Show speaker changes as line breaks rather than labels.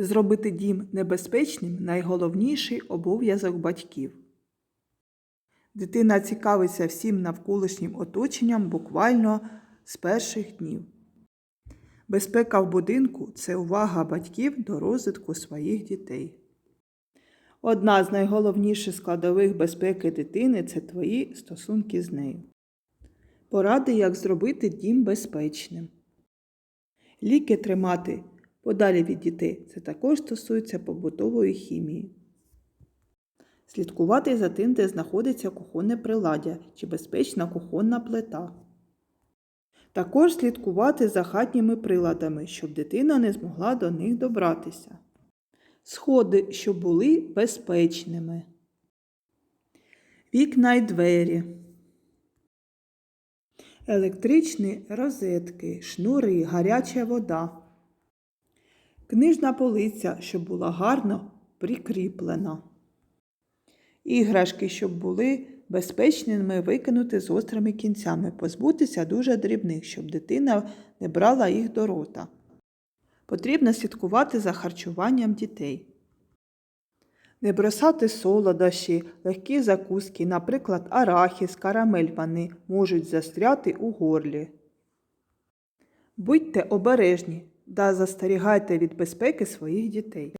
Зробити дім небезпечним найголовніший обов'язок батьків. Дитина цікавиться всім навколишнім оточенням буквально з перших днів. Безпека в будинку це увага батьків до розвитку своїх дітей. Одна з найголовніших складових безпеки дитини це твої стосунки з нею. Поради, як зробити дім безпечним. Ліки тримати подалі від дітей. Це також стосується побутової хімії. Слідкувати за тим, де знаходиться кухонне приладдя чи безпечна кухонна плита. Також слідкувати за хатніми приладами, щоб дитина не змогла до них добратися. Сходи, щоб були безпечними. Вікна й двері. Електричні розетки, шнури, гаряча вода. Книжна полиця, щоб була гарно прикріплена. Іграшки, щоб були безпечними викинути з острими кінцями, позбутися дуже дрібних, щоб дитина не брала їх до рота. Потрібно слідкувати за харчуванням дітей. Не бросати солодощі, легкі закуски, наприклад, арахіс, карамель вони можуть застряти у горлі. Будьте обережні та застерігайте від безпеки своїх дітей.